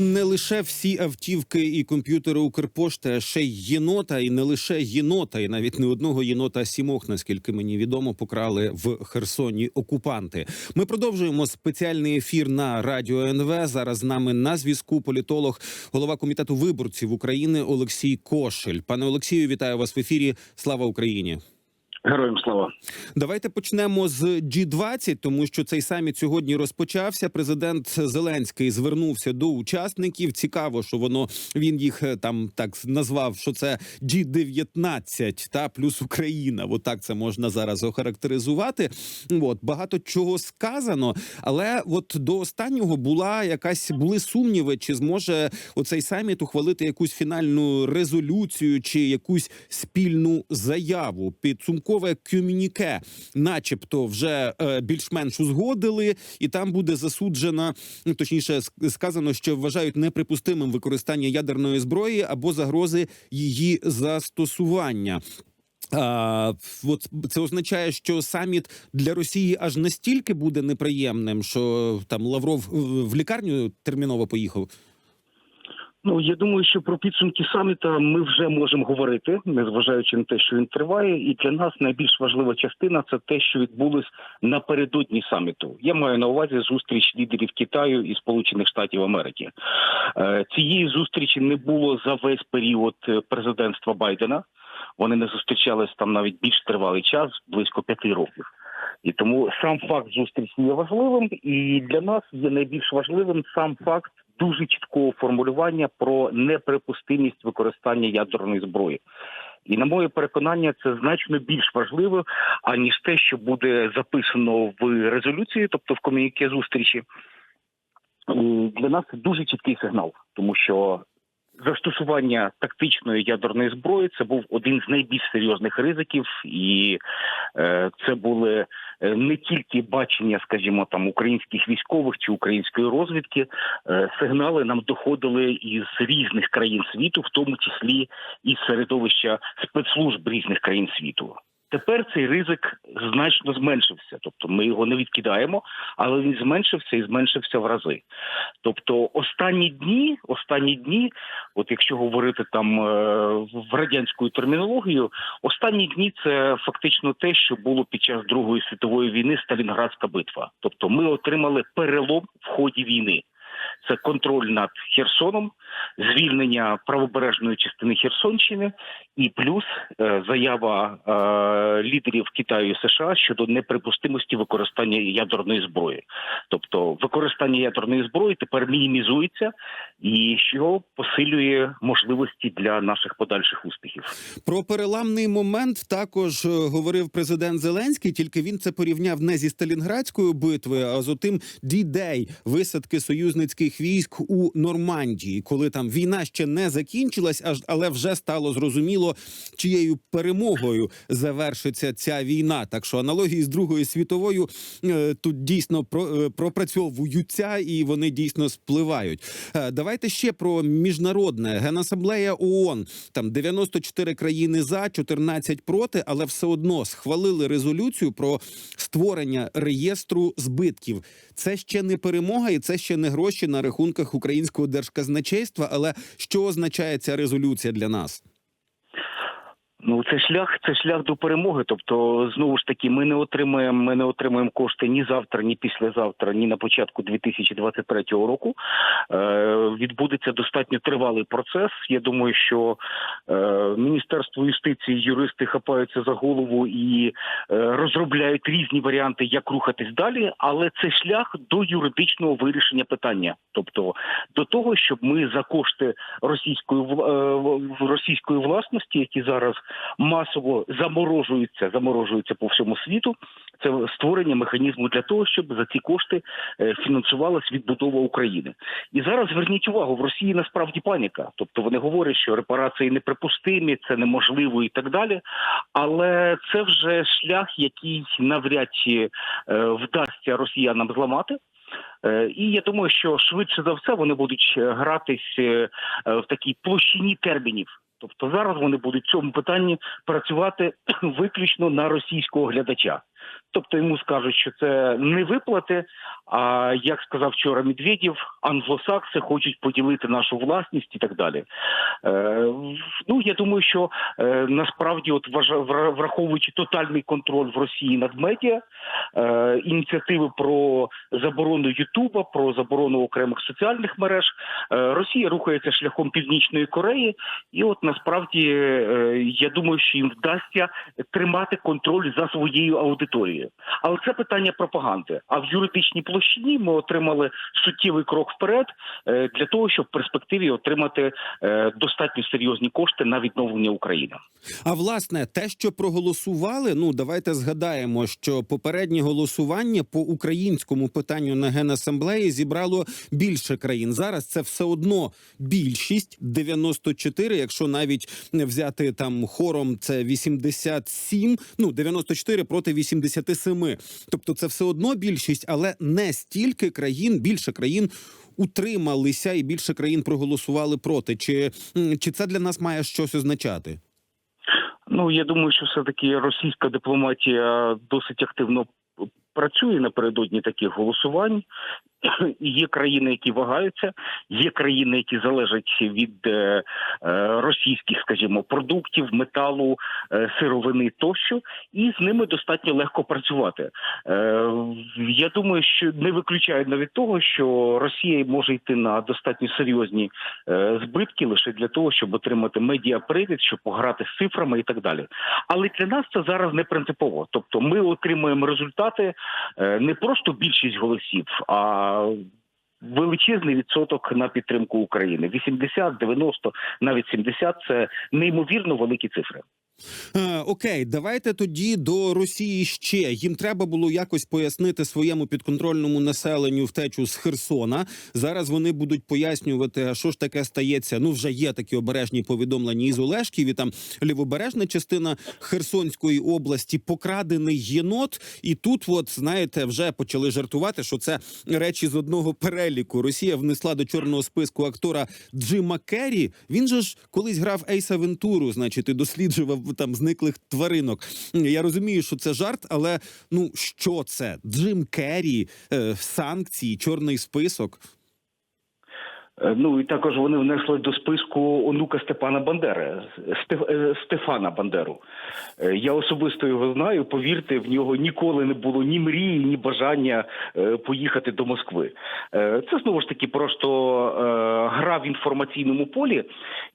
не лише всі автівки і комп'ютери Укрпошти, а ще й єнота, і не лише єнота, і навіть не одного єнота, сімох, наскільки мені відомо, покрали в Херсоні окупанти. Ми продовжуємо спеціальний ефір на радіо НВ. Зараз з нами на зв'язку політолог, голова комітету виборців України Олексій Кошель. Пане Олексію, вітаю вас в ефірі. Слава Україні. Героям слава. Давайте почнемо з G20, тому що цей саміт сьогодні розпочався. Президент Зеленський звернувся до учасників. Цікаво, що воно він їх е, там так назвав, що це G19, та плюс Україна. От так це можна зараз охарактеризувати. От багато чого сказано, але от до останнього була якась були сумніви, чи зможе оцей саміт ухвалити якусь фінальну резолюцію чи якусь спільну заяву. Підсумкове комюніке, начебто, вже е, більш-менш узгодили, і там буде засуджена, ну точніше сказано, що вважають неприпустимим використання ядерної зброї або загрози її застосування. А, от це означає, що саміт для Росії аж настільки буде неприємним, що там Лавров в лікарню терміново поїхав. Ну я думаю, що про підсумки саміта ми вже можемо говорити, незважаючи на те, що він триває. І для нас найбільш важлива частина це те, що відбулось напередодні саміту. Я маю на увазі зустріч лідерів Китаю і Сполучених Штатів Америки. Е, Цієї зустрічі не було за весь період е, президентства Байдена. Вони не зустрічались там навіть більш тривалий час, близько п'яти років. І тому сам факт зустрічі є важливим, і для нас є найбільш важливим сам факт дуже чіткого формулювання про неприпустимість використання ядерної зброї. І на моє переконання, це значно більш важливо, аніж те, що буде записано в резолюції, тобто в комуніке зустрічі. Для нас це дуже чіткий сигнал, тому що застосування тактичної ядерної зброї це був один з найбільш серйозних ризиків, і е, це були е, не тільки бачення, скажімо, там українських військових чи української розвідки. Е, сигнали нам доходили із різних країн світу, в тому числі із середовища спецслужб різних країн світу. Тепер цей ризик значно зменшився, тобто ми його не відкидаємо, але він зменшився і зменшився в рази. Тобто, останні дні, останні дні, от якщо говорити там е, в радянською термінологією, останні дні це фактично те, що було під час Другої світової війни Сталінградська битва. Тобто, ми отримали перелом в ході війни. Це контроль над Херсоном, звільнення правобережної частини Херсонщини, і плюс е, заява е, лідерів Китаю і США щодо неприпустимості використання ядерної зброї. Тобто використання ядерної зброї тепер мінімізується, і що посилює можливості для наших подальших успіхів. Про переламний момент також е, говорив президент Зеленський. Тільки він це порівняв не зі Сталінградською битвою, а з отим дідей висадки союзницьких військ у Нормандії, коли там війна ще не закінчилась, аж але вже стало зрозуміло, чиєю перемогою завершиться ця війна. Так що аналогії з Другою світовою е, тут дійсно про, е, пропрацьовуються і вони дійсно спливають. Е, Давайте ще про міжнародне генасамблея ООН. Там 94 країни за, 14 проти, але все одно схвалили резолюцію про створення реєстру збитків. Це ще не перемога, і це ще не гроші на рахунках українського держказначейства. Але що означає ця резолюція для нас? Ну, це шлях, це шлях до перемоги. Тобто, знову ж таки, ми не отримаємо, ми не отримаємо кошти ні завтра, ні післязавтра, ні на початку 2023 року. Е, відбудеться достатньо тривалий процес. Я думаю, що е, Міністерство юстиції, юристи хапаються за голову і е, розробляють різні варіанти, як рухатись далі. Але це шлях до юридичного вирішення питання, тобто до того, щоб ми за кошти російської е, російської власності, які зараз масово заморожуються, заморожуються по всьому світу. Це створення механізму для того, щоб за ці кошти е, фінансувалась відбудова України. І зараз зверніть увагу, в Росії насправді паніка. Тобто вони говорять, що репарації неприпустимі, це неможливо і так далі. Але це вже шлях, який навряд чи е, вдасться росіянам зламати. Е, І я думаю, що швидше за все вони будуть гратись в такій площині термінів. Тобто зараз вони будуть в цьому питанні працювати виключно на російського глядача. Тобто йому скажуть, що це не виплати. А як сказав вчора Медведєв, англосакси хочуть поділити нашу власність і так далі. Е, ну я думаю, що е, насправді, от враховуючи тотальний контроль в Росії над медіа, е, ініціативи про заборону Ютуба, про заборону окремих соціальних мереж, е, Росія рухається шляхом Північної Кореї, і от насправді е, я думаю, що їм вдасться тримати контроль за своєю аудиторією. Але це питання пропаганди. А в юридичній площині ми отримали суттєвий крок вперед е, для того, щоб в перспективі отримати е, достатньо серйозні кошти на відновлення України. А власне, те, що проголосували, ну давайте згадаємо, що попереднє голосування по українському питанню на генасамблеї зібрало більше країн. Зараз це все одно більшість 94, Якщо навіть взяти там хором, це 87, ну 94 проти 87. Тобто, це все одно більшість, але не стільки країн, більше країн. Утрималися і більше країн проголосували проти. Чи, чи це для нас має щось означати? Ну я думаю, що все таки російська дипломатія досить активно працює напередодні таких голосувань. Є країни, які вагаються, є країни, які залежать від е, е, російських, скажімо, продуктів, металу, е, сировини тощо, і з ними достатньо легко працювати. Я думаю, що не виключаю навіть того, що Росія може йти на достатньо серйозні збитки лише для того, щоб отримати медіапривід, щоб пограти з цифрами і так далі. Але для нас це зараз не принципово. Тобто, ми отримуємо результати не просто більшість голосів, а величезний відсоток на підтримку України. 80, 90, навіть 70 – це неймовірно великі цифри. Е, окей, давайте тоді до Росії ще їм треба було якось пояснити своєму підконтрольному населенню втечу з Херсона. Зараз вони будуть пояснювати, а що ж таке стається. Ну вже є такі обережні повідомлення із Олешків, і там лівобережна частина Херсонської області, покрадений єнот. І тут, от знаєте, вже почали жартувати, що це речі з одного переліку. Росія внесла до чорного списку актора Джима Керрі. Він же ж колись грав Ейса Вентуру, значить, і досліджував там зниклих тваринок. Я розумію, що це жарт, але ну що це? Джим Керрі, е, санкції, чорний список. Е, Ну і також вони внесли до списку онука Степана Бандери, е, Стефана Бандеру. Я особисто його знаю. Повірте, в нього ніколи не було ні мрії, ні бажання поїхати до Москви. Це знову ж таки просто гра в інформаційному полі.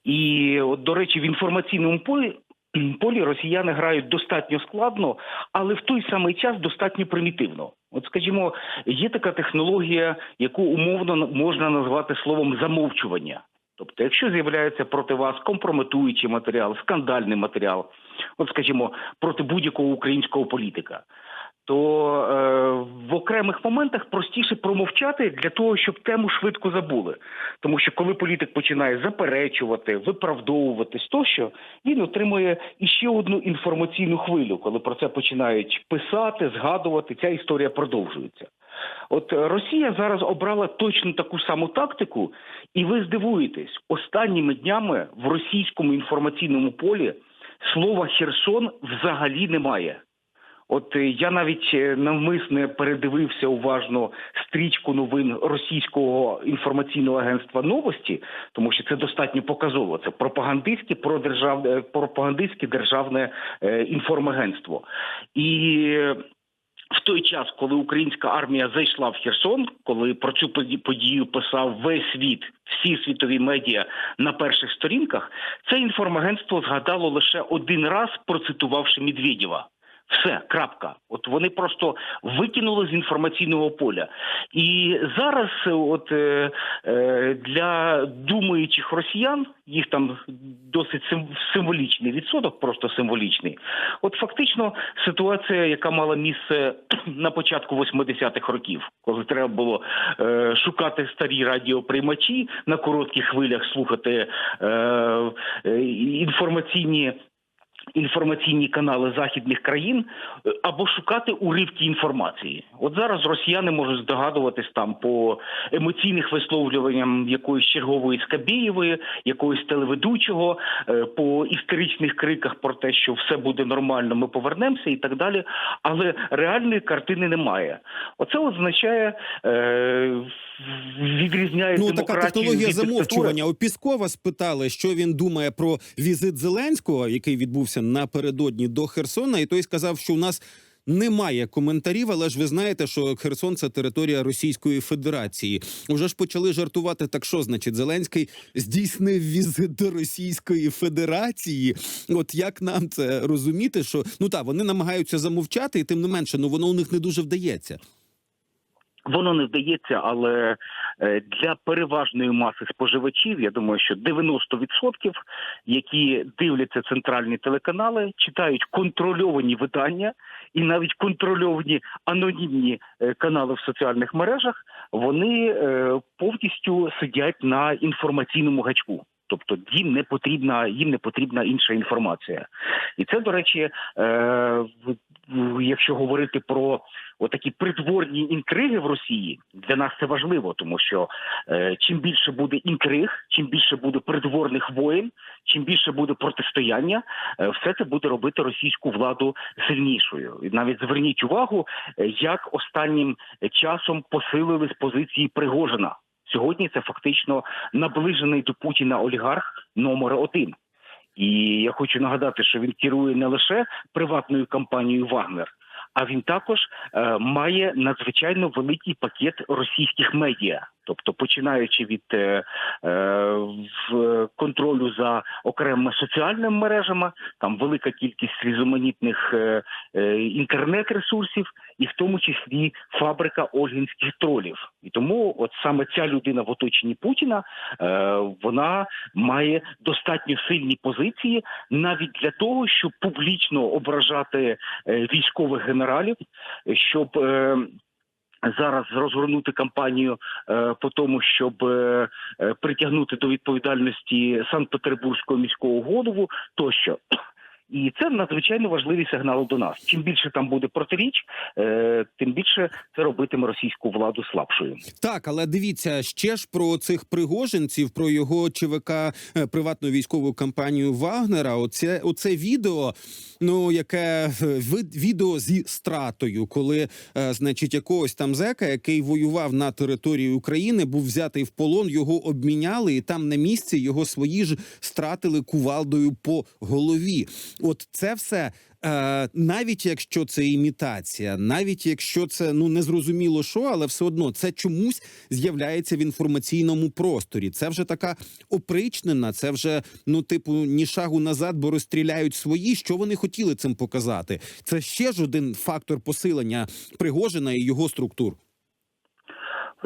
І, от, до речі, в інформаційному полі. Полі росіяни грають достатньо складно, але в той самий час достатньо примітивно. От, скажімо, є така технологія, яку умовно можна назвати словом замовчування. Тобто, якщо з'являється проти вас компрометуючий матеріал, скандальний матеріал, от скажімо, проти будь-якого українського політика, то е, в окремих моментах простіше промовчати для того, щоб тему швидко забули. Тому що коли політик починає заперечувати, виправдовуватись тощо, він отримує іще одну інформаційну хвилю. Коли про це починають писати, згадувати, ця історія продовжується. От Росія зараз обрала точно таку саму тактику, і ви здивуєтесь, останніми днями в російському інформаційному полі слова Херсон взагалі немає. От е, я навіть е, навмисне передивився уважно стрічку новин російського інформаційного агентства новості, тому що це достатньо показово. Це пропагандистське продержавне пропагандистське державне е, інформагентство. І е, в той час, коли українська армія зайшла в Херсон, коли про цю поді- подію писав весь світ, всі світові медіа на перших сторінках, це інформагентство згадало лише один раз, процитувавши Медведєва. Все, крапка. От вони просто викинули з інформаційного поля. І зараз, е, от е, е, для думаючих росіян, їх там досить сим- символічний відсоток, просто символічний. От фактично ситуація, яка мала місце на початку 80-х років, коли треба було е, шукати старі радіоприймачі на коротких хвилях, слухати е, е, інформаційні інформаційні канали західних країн е, або шукати уривки інформації. От зараз росіяни можуть здогадуватись там по емоційних висловлюванням якоїсь чергової Скабєєвої, якогось телеведучого, е, по істеричних криках про те, що все буде нормально, ми повернемося і так далі. Але реальної картини немає. Оце означає е, відрізняє Ну така технологія від замовчування. У Піскова спитали, що він думає про візит Зеленського, який відбувся напередодні до Херсона, і той сказав, що у нас. Немає коментарів, але ж ви знаєте, що Херсон це територія Російської Федерації. Уже ж почали жартувати. Так що значить, Зеленський здійснив візит до Російської Федерації. От як нам це розуміти? Що ну так, вони намагаються замовчати, і тим не менше, ну воно у них не дуже вдається. Воно не вдається, але е, для переважної маси споживачів, я думаю, що 90%, які дивляться центральні телеканали, читають контрольовані видання і навіть контрольовані анонімні е, канали в соціальних мережах, вони е, повністю сидять на інформаційному гачку. Тобто їм не потрібна їм не потрібна інша інформація, і це до речі, якщо говорити про отакі придворні інтриги в Росії, для нас це важливо, тому що е, чим більше буде інтриг, чим більше буде придворних воєн, чим більше буде протистояння, е, все це буде робити російську владу сильнішою. І навіть зверніть увагу, е, як останнім часом посилились позиції Пригожина. Сьогодні це фактично наближений до Путіна олігарх номер один. І я хочу нагадати, що він керує не лише приватною компанією Вагнер, а він також е, має надзвичайно великий пакет російських медіа. Тобто, починаючи від е, е, контролю за окремими соціальними мережами, там велика кількість різноманітних е, е, інтернет-ресурсів, і в тому числі фабрика ольгінських тролів. І тому, от саме ця людина в оточенні Путіна, е, вона має достатньо сильні позиції навіть для того, щоб публічно ображати е, військових генералів, щоб е, зараз розгорнути кампанію е, по тому, щоб е, е, притягнути до відповідальності Санкт-Петербурзького міського голову тощо. І це надзвичайно важливі сигнали до нас. Чим більше там буде протиріч, е, тим більше це робитиме російську владу слабшою. Так, але дивіться ще ж про цих пригожинців, про його ЧВК е, приватну військову кампанію Вагнера. Оце оце відео, ну яке е, відео зі стратою, коли, значить, якогось там зека, який воював на території України, був взятий в полон, його обміняли, і там на місці його свої ж стратили кувалдою по голові. От це все. Е, навіть якщо це імітація, навіть якщо це ну незрозуміло що, але все одно це чомусь з'являється в інформаційному просторі. Це вже така опричнена, це вже ну, типу, ні шагу назад, бо розстріляють свої. Що вони хотіли цим показати? Це ще ж один фактор посилення Пригожина і його структур.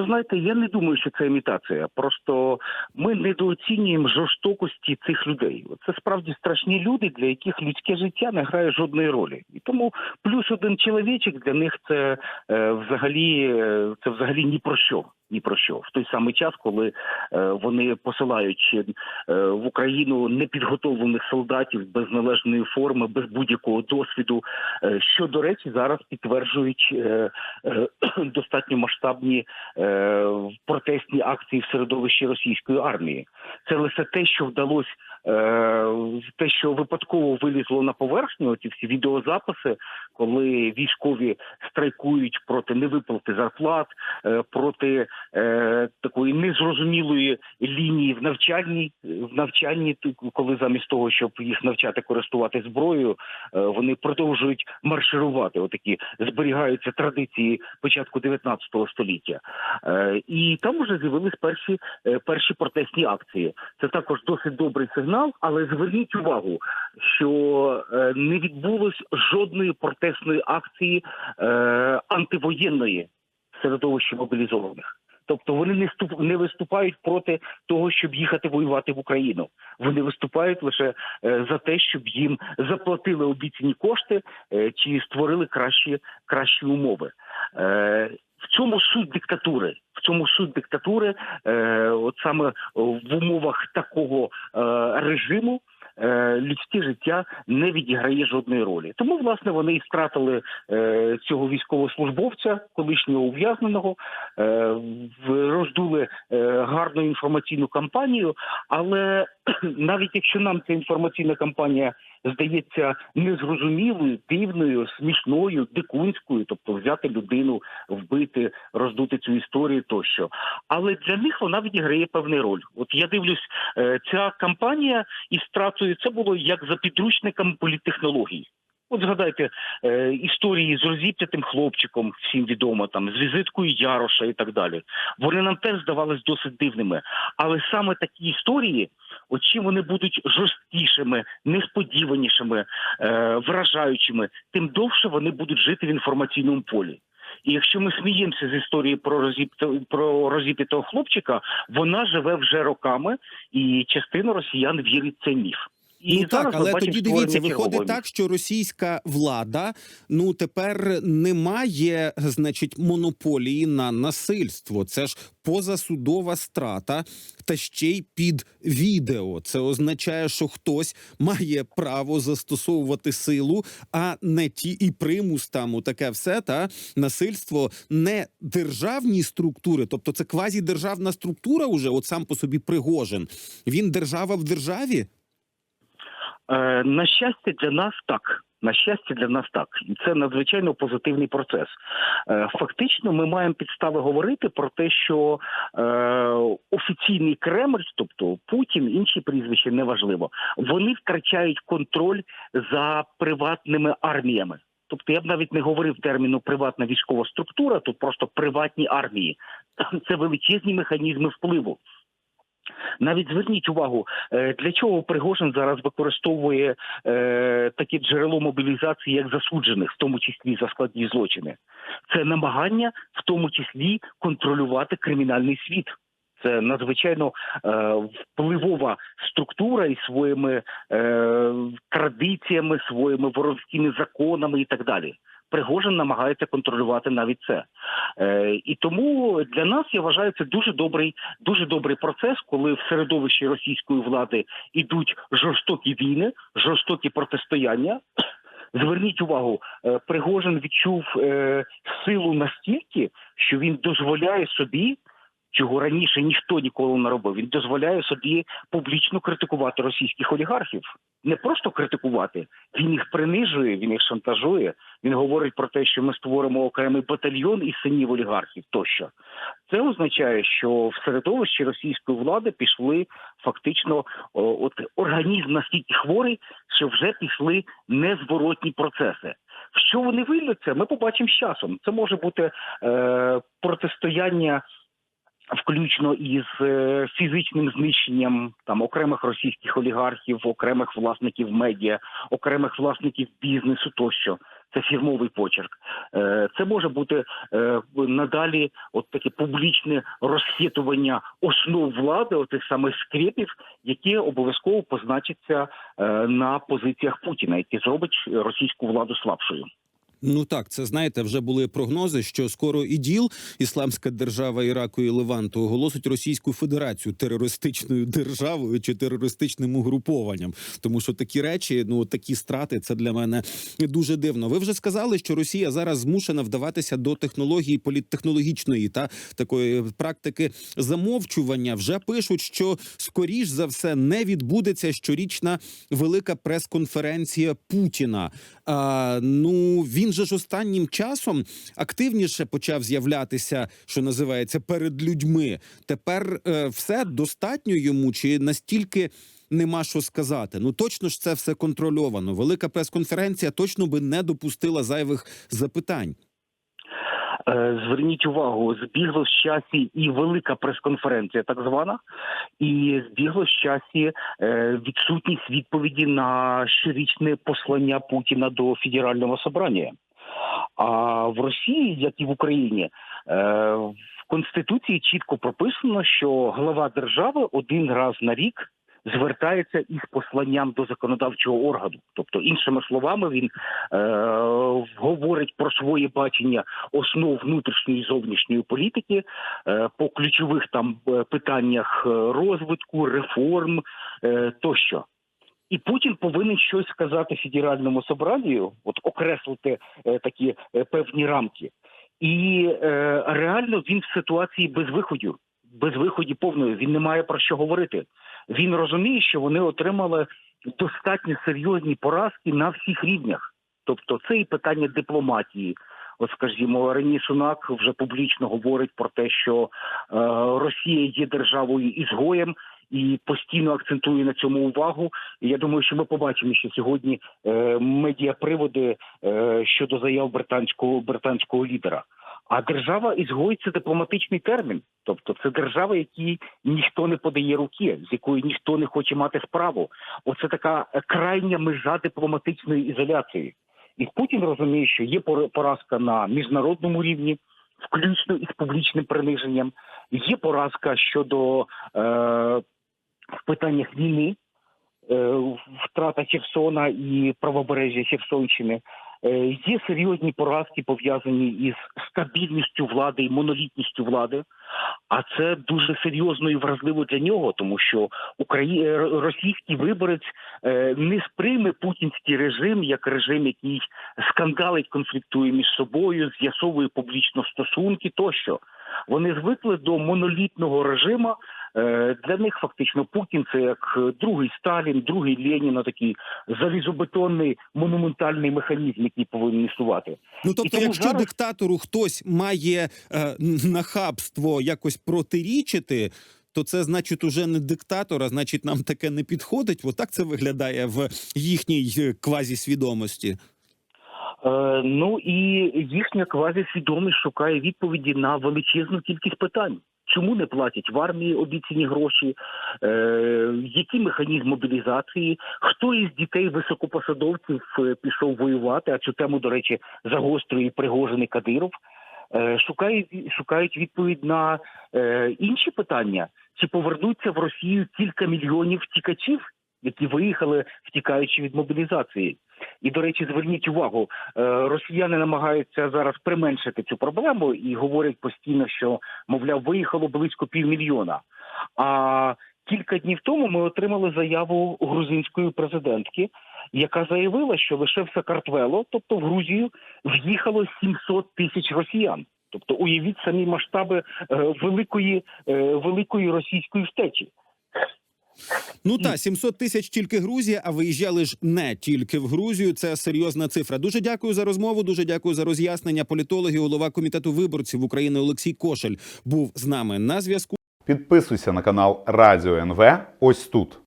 Знаєте, я не думаю, що це імітація. Просто ми недооцінюємо жорстокості цих людей. Це справді страшні люди, для яких людське життя не грає жодної ролі. І тому плюс один чоловічок для них це е, взагалі е, це взагалі ні про що. Ні про що в той самий час, коли е, вони посилають е, в Україну непідготовлених солдатів без належної форми, без будь-якого досвіду, е, що до речі, зараз підтверджують достатньо масштабні протестні акції в середовищі російської армії. Це лише те, що вдалося. Е, Те, що випадково вилізло на поверхню, ці всі відеозаписи, коли військові страйкують проти невиплати зарплат, е, проти е, такої незрозумілої лінії в навчанні, в навчанні, коли замість того, щоб їх навчати користувати зброєю, вони продовжують марширувати. Отакі зберігаються традиції початку 19 століття. І там вже з'явились перші, перші протестні акції. Це також досить добрий сигнал, але зверніть увагу, що е, не відбулось жодної протестної акції е, антивоєнної в середовищі мобілізованих. Тобто вони не ступ не виступають проти того, щоб їхати воювати в Україну. Вони виступають лише е, за те, щоб їм заплатили обіцяні кошти чи створили кращі кращі умови. Е, в цьому суть диктатури. В цьому суть диктатури, е, от саме в умовах такого е, режиму е, людське життя не відіграє жодної ролі. Тому власне вони і стратили е, цього військовослужбовця, колишнього ув'язненого, е, роздули е, гарну інформаційну кампанію. Але навіть якщо нам ця інформаційна кампанія здається незрозумілою, дивною, смішною, дикунською, тобто взяти людину, вбити, роздути цю історію тощо. Але для них вона відіграє певну роль. От я дивлюсь, е, ця кампанія із стратою це було як за підручниками політтехнологій. От згадайте е, історії з розіп'ятим хлопчиком, всім відомо там з візиткою Яроша і так далі. Вони нам теж здавались досить дивними. Але саме такі історії, от чим вони будуть жорсткішими, несподіванішими, е, вражаючими, тим довше вони будуть жити в інформаційному полі. І якщо ми сміємося з історії про розіп'ятого, про розіп'ятого хлопчика, вона живе вже роками, і частина росіян вірить цей міф. І ну так, але тоді дивіться, виходить так, що російська влада ну тепер не має, значить, монополії на насильство. Це ж позасудова страта, та ще й під відео. Це означає, що хтось має право застосовувати силу, а не ті і примус там у таке все та насильство не державні структури, тобто це квазідержавна структура. Уже от сам по собі Пригожин. Він держава в державі. Е, на щастя, для нас так. На щастя, для нас так, і це надзвичайно позитивний процес. Е, Фактично, ми маємо підстави говорити про те, що е, офіційний Кремль, тобто Путін, інші прізвища неважливо, вони втрачають контроль за приватними арміями. Тобто я б навіть не говорив терміну приватна військова структура, тут просто приватні армії. Це величезні механізми впливу. Навіть зверніть увагу, е, для чого Пригожин зараз використовує е, таке джерело мобілізації як засуджених, в тому числі за складні злочини. Це намагання, в тому числі, контролювати кримінальний світ. Це надзвичайно е, впливова структура із своїми е, традиціями, своїми воровськими законами і так далі. Пригожин намагається контролювати навіть це. Е, і тому для нас я вважаю це дуже добрий, дуже добрий процес, коли в середовищі російської влади ідуть жорстокі війни, жорстокі протистояння. Зверніть увагу, е, Пригожин відчув е, силу настільки, що він дозволяє собі. Чого раніше ніхто ніколи не робив. Він дозволяє собі публічно критикувати російських олігархів. Не просто критикувати, він їх принижує, він їх шантажує. Він говорить про те, що ми створимо окремий батальйон із синів олігархів тощо. Це означає, що в середовищі російської влади пішли фактично о, от організм настільки хворий, що вже пішли незворотні процеси. Що вони вилляться, ми побачимо з часом. Це може бути е, протистояння. Включно із е, фізичним знищенням там окремих російських олігархів, окремих власників медіа, окремих власників бізнесу тощо. Це фірмовий почерк. Е, Це може бути е, надалі от таке публічне розхитування основ влади, отих самих скрепів, які обов'язково позначаться на позиціях Путіна, які зробить російську владу слабшою. Ну так, це знаєте, вже були прогнози, що скоро іділ, ісламська держава Іраку і Леванту, оголосить Російську Федерацію терористичною державою чи терористичним угрупованням. Тому що такі речі, ну такі страти, це для мене дуже дивно. Ви вже сказали, що Росія зараз змушена вдаватися до технології політтехнологічної та такої практики замовчування. Вже пишуть, що скоріш за все не відбудеться щорічна велика прес-конференція Путіна. А, ну він же ж останнім часом активніше почав з'являтися, що називається перед людьми. Тепер е, все достатньо йому, чи настільки нема що сказати? Ну точно ж це все контрольовано. Велика прес-конференція точно би не допустила зайвих запитань. Е, Зверніть увагу, збігло в часі і велика прес-конференція, так звана, і збігло в часі е, відсутність відповіді на щорічне послання Путіна до федерального собрання. А в Росії, як і в Україні, е, в конституції чітко прописано, що глава держави один раз на рік. Звертається із посланням до законодавчого органу, тобто, іншими словами, він е, говорить про своє бачення основ внутрішньої і зовнішньої політики е, по ключових там е, питаннях е, розвитку, реформ е, тощо. І Путін повинен щось сказати федеральному собранню, от окреслити е, такі е, певні рамки. І е, реально він в ситуації без виходу, без виходу повної. Він не має про що говорити. Він розуміє, що вони отримали достатньо серйозні поразки на всіх рівнях. Тобто, це і питання дипломатії. От, скажімо, Рені Сунак вже публічно говорить про те, що е, Росія є державою ізгоєм і постійно акцентує на цьому увагу. І я думаю, що ми побачимо, що сьогодні е, медіаприводи е, щодо заяв британського британського лідера. А держава ізгой це дипломатичний термін, тобто це держава, якій ніхто не подає руки, з якою ніхто не хоче мати справу. Оце така крайня межа дипломатичної ізоляції. І Путін розуміє, що є пор- поразка на міжнародному рівні, включно із публічним приниженням. Є поразка щодо е, в питаннях війни, е, втрата Херсона і правобережжя Херсонщини. Е, Є серйозні поразки пов'язані із стабільністю влади і монолітністю влади. А це дуже серйозно і вразливо для нього, тому що Украї... е, російський виборець е, не сприйме путінський режим як режим, який скандалить, конфліктує між собою, з'ясовує публічно стосунки тощо. Вони звикли до монолітного режиму. Е, Для них фактично Путін це як е, другий Сталін, другий Ленін, ну, такий залізобетонний монументальний механізм, який повинен існувати. Ну тобто, тому якщо зараз- диктатору хтось має е, нахабство якось протирічити. То це значить уже не диктатор, а значить нам таке не підходить. Отак це виглядає в їхній е, квазісвідомості. Е, ну і їхня квазісвідомість шукає відповіді на величезну кількість питань. Чому не платять в армії обіцяні гроші? Е, які механізм мобілізації? Хто із дітей високопосадовців е, пішов воювати? А цю тему, до речі, загострює Пригожин і Кадиров. Е, шукають, шукають відповідь на е, інші питання: чи повернуться в Росію кілька мільйонів втікачів, які виїхали, втікаючи від мобілізації? І до речі, зверніть увагу, е, росіяни намагаються зараз применшити цю проблему і говорять постійно, що мовляв, виїхало близько півмільйона. А кілька днів тому ми отримали заяву грузинської президентки, яка заявила, що лише в Сакартвело, тобто в Грузію, в'їхало 700 тисяч росіян. Тобто, уявіть самі масштаби е, великої, е, великої російської втечі. Ну та 700 тисяч тільки Грузія, а виїжджали ж не тільки в Грузію. Це серйозна цифра. Дуже дякую за розмову. Дуже дякую за роз'яснення. Політологи, голова комітету виборців України Олексій Кошель був з нами на зв'язку. Підписуйся на канал Радіо НВ ось тут.